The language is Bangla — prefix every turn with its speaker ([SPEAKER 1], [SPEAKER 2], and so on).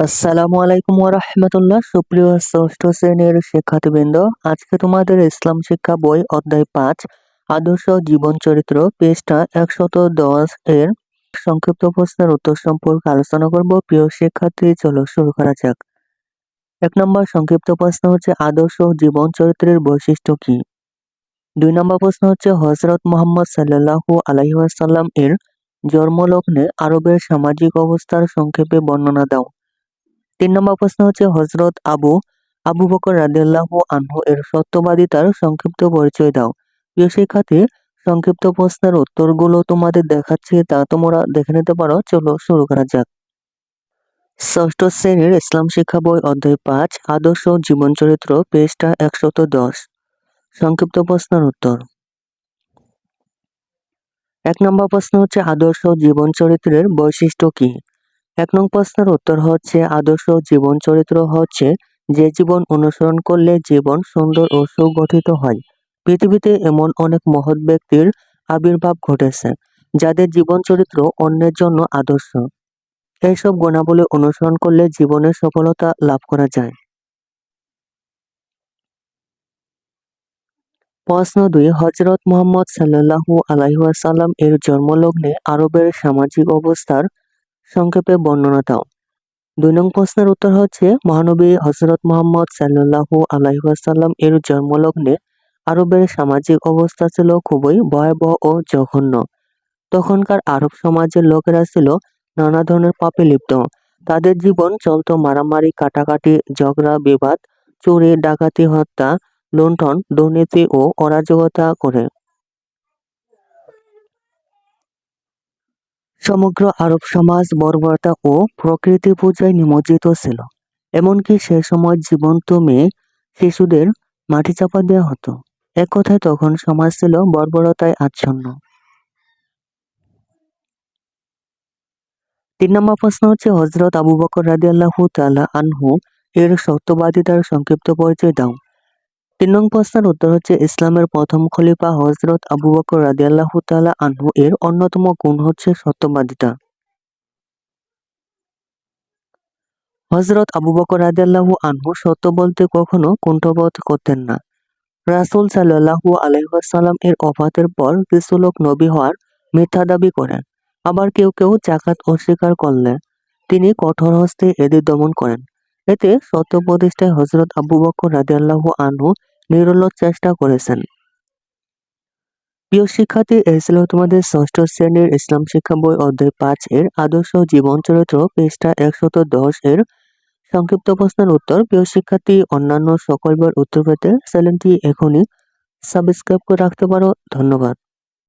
[SPEAKER 1] আসসালামু আলাইকুম ওরহমতুল্লাহ সুপ্রিয় ষষ্ঠ শ্রেণির শিক্ষার্থীবৃন্দ, আজকে তোমাদের ইসলাম শিক্ষা বই অধ্যায় পাঁচ, আদর্শ জীবন চরিত্র পেজটা একশত দশ এর সংক্ষিপ্ত প্রশ্নের উত্তর সম্পর্কে আলোচনা করব। প্রিয় শিক্ষার্থী, চলো শুরু করা যাক। এক নম্বর সংক্ষিপ্ত প্রশ্ন হচ্ছে, আদর্শ জীবন চরিত্রের বৈশিষ্ট্য কি? দুই নম্বর প্রশ্ন হচ্ছে হজরত মোহাম্মদ সাল্লাহু আলহিহাসাল্লাম এর জন্মলগ্নে আরবের সামাজিক অবস্থার সংক্ষেপে বর্ণনা দাও। তিন নম্বর প্রশ্ন হচ্ছে হজরত আবু আবু বকর রাদিয়াল্লাহু আনহু এর সত্যবাদিতার সংক্ষিপ্ত পরিচয় দাও। প্রিয় শিক্ষার্থী, সংক্ষিপ্ত প্রশ্নের উত্তরগুলো তোমাদের দেখাচ্ছি, তা তোমরা দেখে নিতে পারো। চলো শুরু করা যাক। ষষ্ঠ শ্রেণির ইসলাম শিক্ষা বই অধ্যায় পাঁচ, আদর্শ জীবন চরিত্র, পেজটা একশত দশ। সংক্ষিপ্ত প্রশ্নের উত্তর। এক নম্বর প্রশ্ন হচ্ছে আদর্শ জীবন চরিত্রের বৈশিষ্ট্য কি? এক নং প্রশ্নের উত্তর হচ্ছে, আদর্শ জীবন চরিত্র হচ্ছে যে জীবন অনুসরণ করলে জীবন সুন্দর ও সুগঠিত হয়। পৃথিবীতে এমন অনেক মহৎ ব্যক্তির আবির্ভাব ঘটেছে, যাদের জীবন চরিত্র অন্যের জন্য আদর্শ। এইসব গুণাবলী অনুসরণ করলে জীবনের সফলতা লাভ করা যায়। প্রশ্ন দুই, হজরত মোহাম্মদ সাল্লাহু আলাইসাল্লাম এর জন্মলগ্নে আরবের সামাজিক অবস্থার সংক্ষেপে বর্ণনা দাও। দুই নং প্রশ্নের উত্তর হচ্ছে, মহানবী হজরত মোহাম্মদ সাল্লাহু আলাইসাল্লাম এর জন্মলগ্নে আরবের সামাজিক অবস্থা ছিল খুবই ভয়াবহ ও জঘন্য। তখনকার আরব সমাজের লোকেরা ছিল নানা ধরনের পাপে লিপ্ত। তাদের জীবন চলত মারামারি, কাটাকাটি, ঝগড়া, বিবাদ, চুরি, ডাকাতি, হত্যা, লুণ্ঠন, দুর্নীতি ও অরাজকতা করে। সমগ্র আরব সমাজ বর্বরতা ও প্রকৃতি পূজায় নিমজ্জিত ছিল। এমনকি সে সময় জীবন্ত মেয়ে শিশুদের মাটি চাপা দেওয়া হতো। এক কথায় তখন সমাজ ছিল বর্বরতায় আচ্ছন্ন। তিন নম্বর প্রশ্ন হচ্ছে হজরত আবু বকর রাজি আল্লাহ তালা আনহু এর সত্যবাদিতার সংক্ষিপ্ত পরিচয় দাও। তিন নং প্রশ্নের উত্তর হচ্ছে, ইসলামের প্রথম খলিফা হজরত আবু বকর রাজি আল্লাহ তালা আনহু এর অন্যতম গুণ হচ্ছে সত্যবাদিতা। হজরত আবু বকর রাজি আল্লাহ আনহু সত্য বলতে কখনো কুণ্ঠবোধ করতেন না। রাসুল সাল্লাহু আলহাম এর অফাতের পর কিছু লোক নবী হওয়ার মিথ্যা দাবি করেন, আবার কেউ কেউ চাকাত অস্বীকার করলে তিনি কঠোর হস্তে এদের দমন করেন। এতে সত্য প্রতিষ্ঠায় হজরত আবু বকর রাজিয়াল্লাহু আনহু নিরলস চেষ্টা করেছেন। প্রিয় শিক্ষার্থী, এই ছিল তোমাদের ষষ্ঠ শ্রেণির ইসলাম শিক্ষা বই অধ্যায় পাঁচ এর আদর্শ জীবন চরিত্র, পৃষ্ঠা একশত দশ এর সংক্ষিপ্ত প্রশ্নের উত্তর। প্রিয় শিক্ষার্থী, অন্যান্য সকল বার উত্তর পেতে চ্যানেলটি এখনই সাবস্ক্রাইব করে রাখতে পারো। ধন্যবাদ।